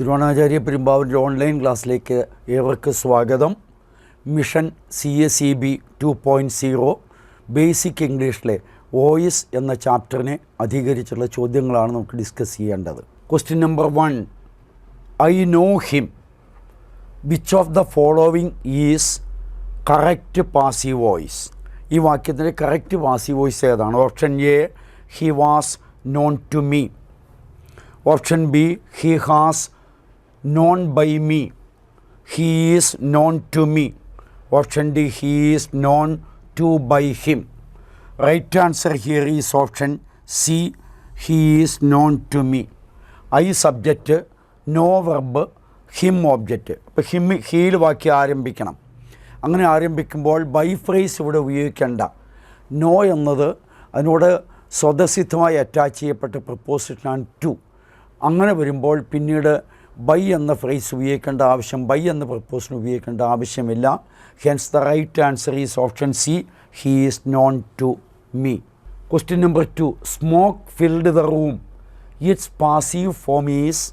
ദ്രോണാചാര്യ പെരുമ്പാവൂരിൻ്റെ ഓൺലൈൻ ക്ലാസ്സിലേക്ക് ഏവർക്ക് സ്വാഗതം mission C S E B two point zero basic ഇംഗ്ലീഷിലെ വോയിസ് എന്ന ചാപ്റ്ററിനെ അധികരിച്ചുള്ള ചോദ്യങ്ങളാണ് നമുക്ക് ഡിസ്കസ് ചെയ്യേണ്ടത് question number one I know him which of the following is correct passive voice ഈ വാക്യത്തിൻ്റെ കറക്റ്റ് പാസി വോയിസ് ഏതാണ് option A he was known to me option B he has known by me he's known to me option D he's known to by him right answer here is option C he's known to me I subject know verb him object അപ്പോൾ him ഹീൽ വാക്കി ആരംഭിക്കണം അങ്ങനെ ആരംഭിക്കുമ്പോൾ by phrase ഇവിടെ ഉപയോഗിക്കേണ്ട no എന്നത് അതിനോട് സ്വതസിദ്ധമായി അറ്റാച്ച് ചെയ്യപ്പെട്ട പ്രപ്പോസിഷനാണ് ടു അങ്ങനെ വരുമ്പോൾ പിന്നീട് ബൈ എന്ന ഫ്രേസ് ഉപയോഗിക്കേണ്ട ആവശ്യം ബൈ എന്ന പ്രപ്പോസിന് ഉപയോഗിക്കേണ്ട ആവശ്യമില്ല hence the right answer is option C he is known to me question number two smoke filled the room it's passive form is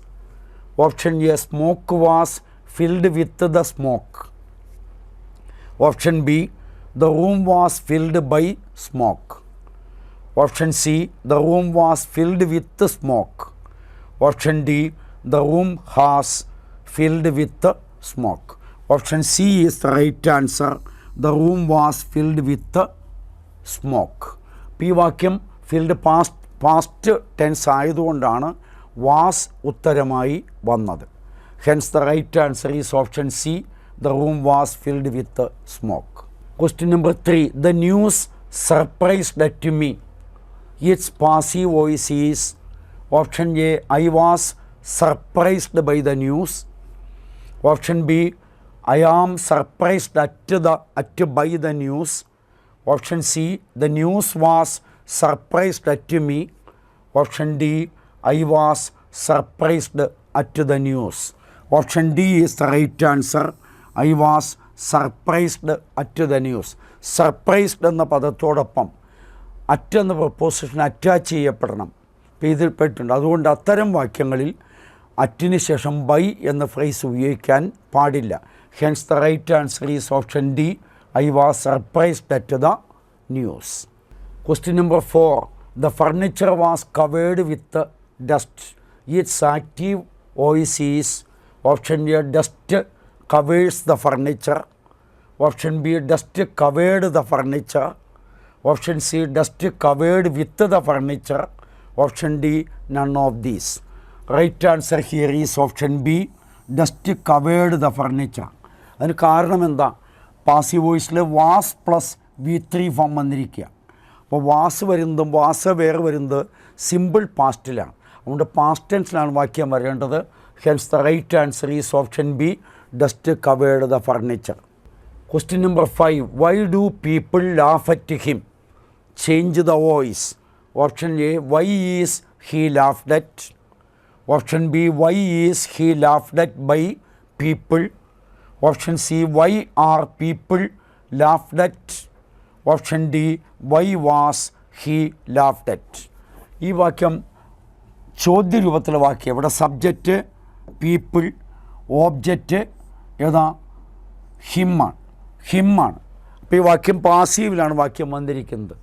option A smoke was filled with the smoke option B the room was filled by smoke option C the room was filled with smoke option D the room has filled with smoke option C is the right answer the room was filled with smoke P വാക്യം filled past past tense ആയതുകൊണ്ടാണ് was ഉത്തരമായി വന്നത് hence the right answer is option C the room was filled with smoke question number three the news surprised me it's passive voice is option A I was surprised by the news option B I am surprised at the at by the news option C the news was surprised at me option D I was surprised at the news option D is the right answer I was surprised at the news surprised എന്ന പദത്തോടൊപ്പം at എന്ന preposition attach ചെയ്യപ്പെടണം ഇതിൽപ്പെട്ടുണ്ട് അതുകൊണ്ട് അത്തരം വാക്യങ്ങളിൽ അറ്റിന് ശേഷം by എന്ന ഫ്രേസ് ഉപയോഗിക്കാൻ പാടില്ല hence the right answer is option D I was surprised at the news question number four the furniture was covered with dust it's active voice is option A dust covers the furniture option B dust covered the furniture option C dust covered with the furniture option D none of these right answer here is option B dust covered the furniture അതിന് കാരണം എന്താ passive വോയിസിൽ was plus V three form വന്നിരിക്കുക അപ്പോൾ was വരുന്നതും was were വരുന്നത് simple പാസ്റ്റിലാണ് അതുകൊണ്ട് past ടെൻസിലാണ് വാക്യം വരേണ്ടത് hence the right answer is option B dust covered the furniture question number five why do people laugh at him change the voice option A why is he laughed at option B why is he laughed by people option C why are people laughed option D why was he laughed ഈ വാക്യം ചോദ്യരൂപത്തിലെ വാക്യം ഇവിടെ subject people object ഏതാ ഹിമ്മാണ് ഹിമ്മാണ് അപ്പോൾ ഈ വാക്യം പാസീവിലാണ് വാക്യം വന്നിരിക്കുന്നത്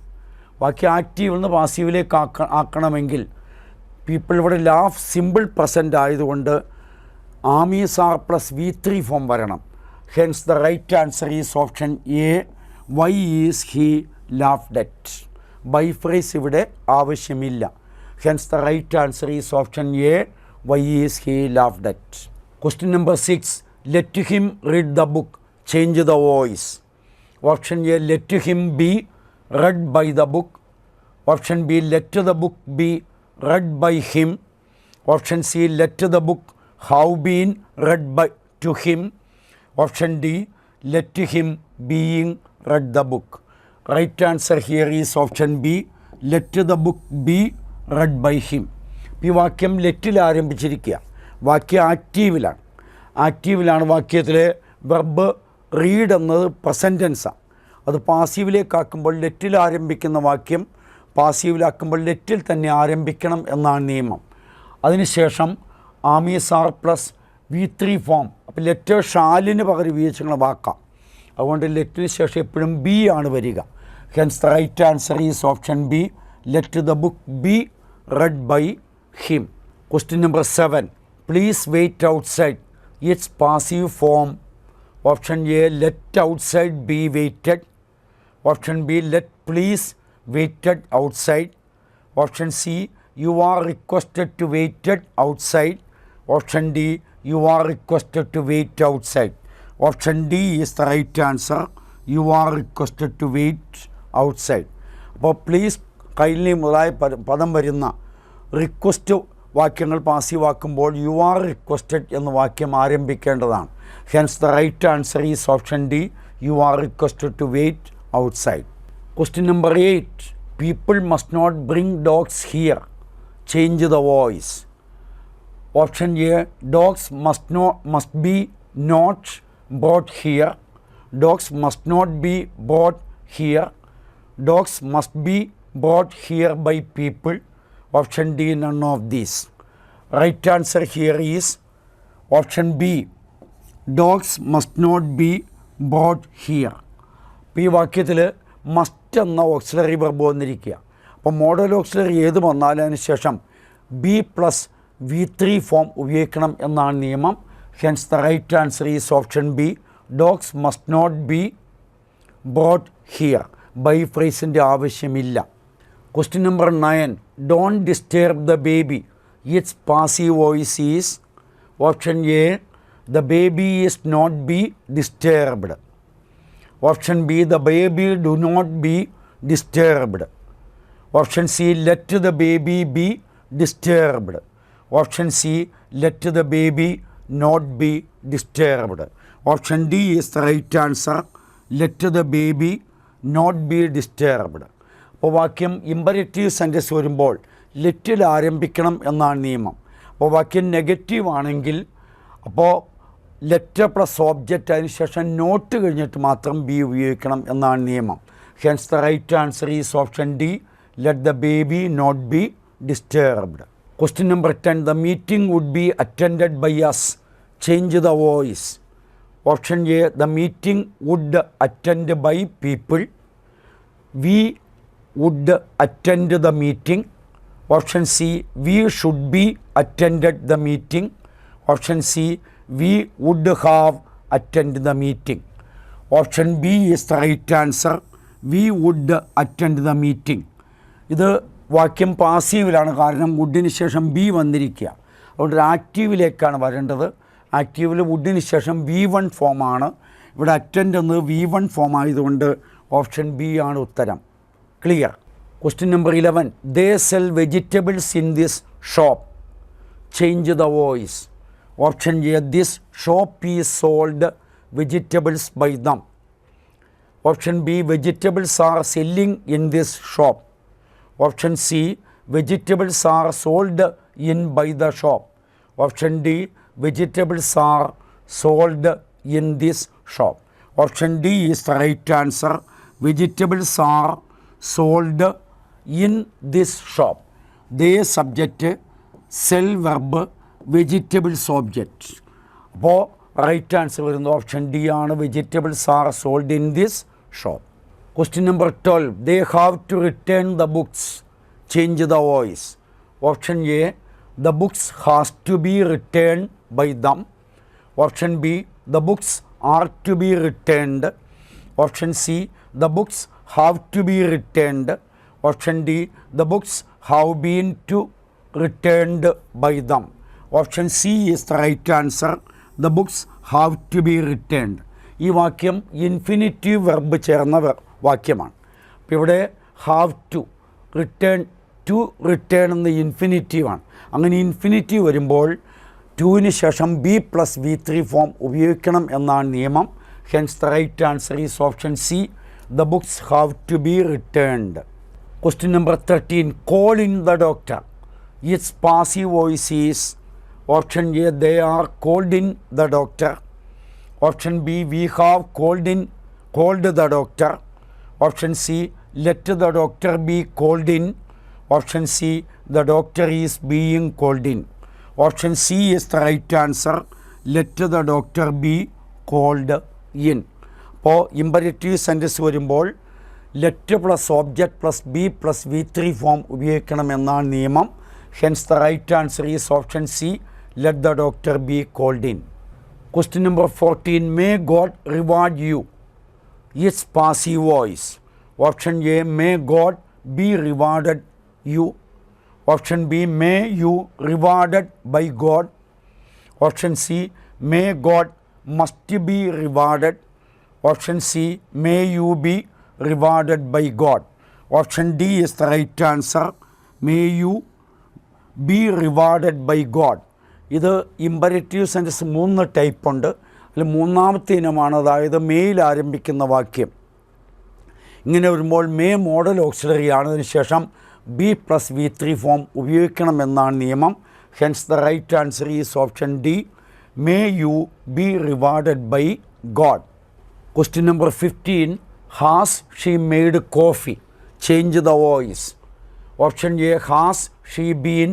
വാക്യം ആക്റ്റീവിൽ നിന്ന് പാസീവിലേക്ക് ആക്ക ആക്കണമെങ്കിൽ പീപ്പിൾ ഇവിടെ ലാഫ് സിമ്പിൾ പ്രസൻ്റ് ആയതുകൊണ്ട് am is are plus V three form വരണം hence the right answer is option A why is he laughed at by phrase ഇവിടെ ആവശ്യമില്ല hence the right answer is option A why is he laughed at question number six let him read the book change the voice option A let him be read by the book option B let the book be read by him option C let the book how been read by to him option D let him being read the book right answer here is option B let the book be read by him ഈ വാക്യം ലെറ്റിൽ ആരംഭിച്ചിരിക്കുക വാക്യം ആക്റ്റീവിലാണ് ആക്റ്റീവിലാണ് വാക്യത്തിൽ verb read എന്നത് പ്രസൻറ്റൻസാണ് അത് പാസീവിലേക്കാക്കുമ്പോൾ ലെറ്റിൽ ആരംഭിക്കുന്ന വാക്യം പാസീവിലാക്കുമ്പോൾ ലെറ്റിൽ തന്നെ ആരംഭിക്കണം എന്നാണ് നിയമം അതിനുശേഷം am is are plus V three form അപ്പോൾ ലെറ്റ് ഷാലിന് പകരം ഉപയോഗിച്ചുള്ള വാക്കാം അതുകൊണ്ട് ലെറ്റിന് ശേഷം എപ്പോഴും ബി ആണ് വരിക hence right answer is option B let the book be read by him question number seven please wait outside it's passive form option A let outside be waited option B let please waited outside. Option C, you are requested to waited outside. Option D, you are requested to wait outside. Option D is the right answer. You are requested to wait outside. അപ്പോൾ please kindly മുതലായ പദം വരുന്ന request വാക്യങ്ങൾ പാസീവാക്കുമ്പോൾ U are requested എന്ന വാക്യം ആരംഭിക്കേണ്ടതാണ് Hence, the right answer is option D. You are requested to wait outside. question number eight people must not bring dogs here change the voice option A dogs must no must be not bought here dogs must not be bought here dogs must be bought here by people option D none of these right answer here is option B dogs must not be bought here അപ്പോൾ ഈ വാക്യത്തിൽ must എന്ന auxiliary verb വന്നിരിക്കുക അപ്പോൾ modal auxiliary ഏത് വന്നാലതിന് ശേഷം be plus V three form ഉപയോഗിക്കണം എന്നാണ് നിയമം hence the right answer is option B dogs must not be brought here by ഫ്രൈസിൻ്റെ ആവശ്യമില്ല question number nine don't disturb the baby it's passive voice is option A the baby is not be disturbed option B the baby do not be disturbed option C let the baby be disturbed option C let the baby not be disturbed option D is the right answer let the baby not be disturbed അപ്പോൾ വാക്യം imperative sentence വരുമ്പോൾ ലെറ്റിൽ ആരംഭിക്കണം എന്നാണ് നിയമം അപ്പോൾ വാക്യം negative ആണെങ്കിൽ അപ്പോൾ ലെറ്റർ പ്ലസ് ഓബ്ജക്റ്റ് അതിന് ശേഷം നോട്ട് കഴിഞ്ഞിട്ട് മാത്രം ബി ഉപയോഗിക്കണം എന്നാണ് നിയമം hence the right answer is option D let the baby not be disturbed question number ten the meeting would be attend by us change the voice option A the meeting would attend by people we would attend the meeting option C we should be attend the meeting option C we would have attend the meeting option B is the right answer we would attend the meeting ഇത് വാക്യം പാസീവിലാണ് കാരണം വുഡിന് ശേഷം B വന്നിരിക്കുക അതുകൊണ്ട് ആക്റ്റീവിലേക്കാണ് വരേണ്ടത് ആക്റ്റീവിൽ വുഡിന് ശേഷം V one ഫോമാണ് ഇവിടെ അറ്റൻഡ് എന്ന് വി വൺ ഫോം ആയതുകൊണ്ട് ഓപ്ഷൻ ബി ആണ് ഉത്തരം clear question number eleven they sell vegetables in this shop change the voice Option A, this shop is sold vegetables by them. Option B, vegetables are selling in this shop. Option C, vegetables are sold in by the shop. Option D, vegetables are sold in this shop. Option D is the right answer. Vegetables are sold in this shop. They subject, sell verb vegetables subject. Bo right answer in option D on vegetables are sold in this shop. Question number 12. They have to return the books. Change the voice. Option A. The books has to be returned by them. Option B. The books are to be returned. Option C. The books have to be returned. Option D. The books have been to returned by them. Option C is the right answer the books have to be returned ഈ വാക്യം infinitive verb ചേർന്ന വാക്യമാണ് അപ്പോൾ ഇവിടെ have to return to return എന്ന് ഇൻഫിനിറ്റീവാണ് അങ്ങനെ infinitive വരുമ്പോൾ ടുവിന് ശേഷം be plus V three form ഉപയോഗിക്കണം എന്നാണ് നിയമം hence the right answer is option C the books have to be returned question number thirteen call in the doctor it's passive voice is option A they are called in the doctor option B we have called in called the doctor option C let the doctor be called in option C the doctor is being called in option C is the right answer let the doctor be called in അപ്പോൾ imperative sentence വരുമ്പോൾ let plus object plus be plus V three form ഉപയോഗിക്കണമെന്നാണ് നിയമം hence the right answer is option C Let the doctor be called in. Question number 14. May God reward you. Yes, passive voice. Option A. May God be rewarded you. Option B. May you rewarded by God. Option C. May God must be rewarded. Option C. May you be rewarded by God. Option D is the right answer. May you be rewarded by God. ഇത് imperative sentence മൂന്ന് ടൈപ്പുണ്ട് അതിൽ മൂന്നാമത്തെ ഇനമാണ് അതായത് മേയിൽ ആരംഭിക്കുന്ന വാക്യം ഇങ്ങനെ വരുമ്പോൾ മേ മോഡൽ ഓക്സിലറി ആണതിന് ശേഷം be plus V three form ഉപയോഗിക്കണമെന്നാണ് നിയമം hence the right answer is option D may you be rewarded by God question number fifteen has she made coffee change the voice option A has she been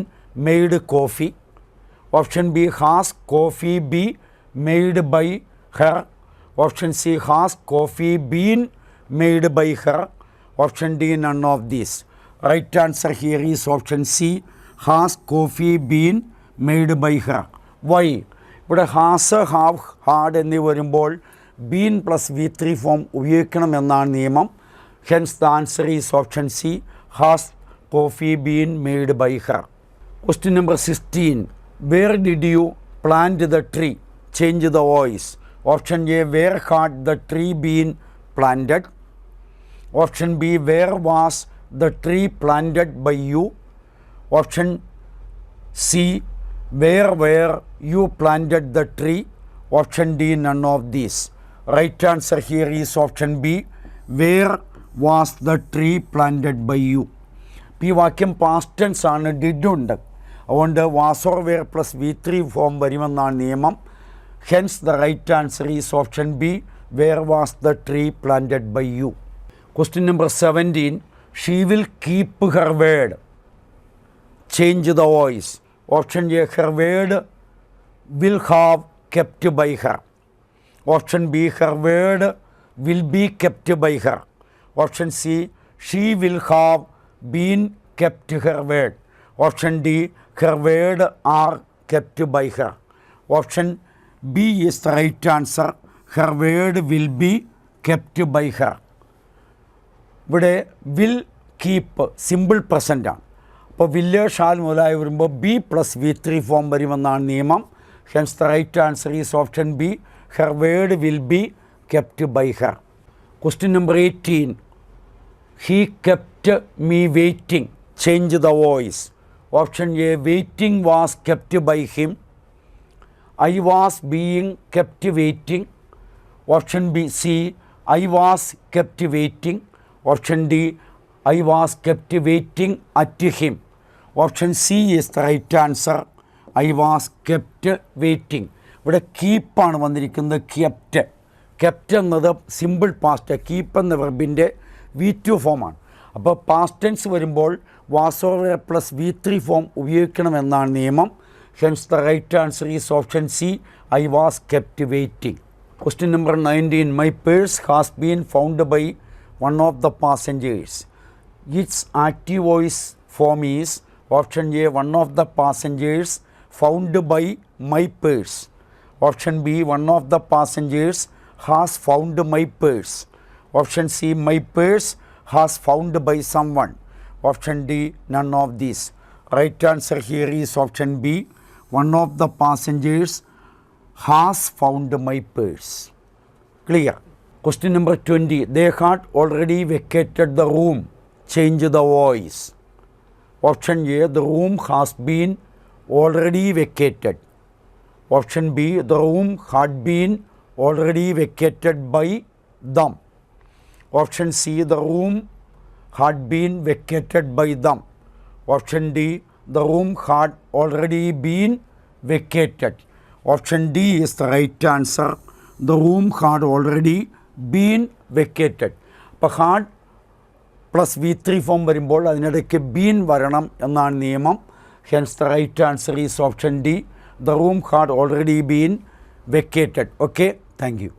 made coffee option B has coffee be made by her option C has coffee been made by her option D none of these right answer here is option C has coffee been made by her why ഇവിടെ has have had എന്നിവ വരുമ്പോൾ been plus V three form ഉപയോഗിക്കണമെന്നാണ് നിയമം hence the answer is option C has coffee been made by her question number sixteen where did you plant the tree change the voice option a where had the tree been planted option b where was the tree planted by you option c where where you planted the tree option d none of these right answer here is option b where was the tree planted by you p past tense aanu did അതുകൊണ്ട് was or were plus V three form വരുമെന്നാണ് നിയമം hence the right answer is option B where was the tree planted by you question number seventeen she will keep her word change the voice option A her word will have kept by her option B her word will be kept by her option C she will have been kept her word option D her word are kept by her option B is the right answer her word will be kept by her ഇവിടെ will keep simple പ്രസൻറ്റാണ് അപ്പോൾ will shall മുതലായി വരുമ്പോൾ be plus V three form വരുമെന്നാണ് നിയമം hence the right answer is option B her word will be kept by her question number eighteen he kept me waiting change the voice option A waiting was kept by him I was being kept waiting option B C I was kept waiting option D I was kept waiting at him option C is the right answer I was kept waiting ഇവിടെ കീപ്പാണ് വന്നിരിക്കുന്നത് kept kept എന്നത് simple past keep എന്ന വെർബിൻ്റെ V two ഫോമാണ് അപ്പോൾ past tense വരുമ്പോൾ Was Vasore plus V3 form Uyukanam and Nanamam. Hence the right answer is option C. I was captivating. Question number 19. My purse has been found by one of the passengers. Its active voice form is option A. One of the passengers found by my purse. Option B. One of the passengers has found my purse. Option C. My purse has found by someone. Option D, none of these. Right answer here is option B. One of the passengers has found my purse. Clear. Question number 20. They had already vacated the room. Change the voice. Option A. The room has been already vacated. Option B. The room had been already vacated by them. Option C. The room had been vacated by them. Option D, the room had already been vacated. Option D is the right answer. The room had already been vacated. അപ്പോൾ had plus V three form വരുമ്പോൾ അതിനിടയ്ക്ക് been വരണം എന്നാണ് നിയമം Hence, the right answer is option D. The room had already been vacated. Okay, thank you.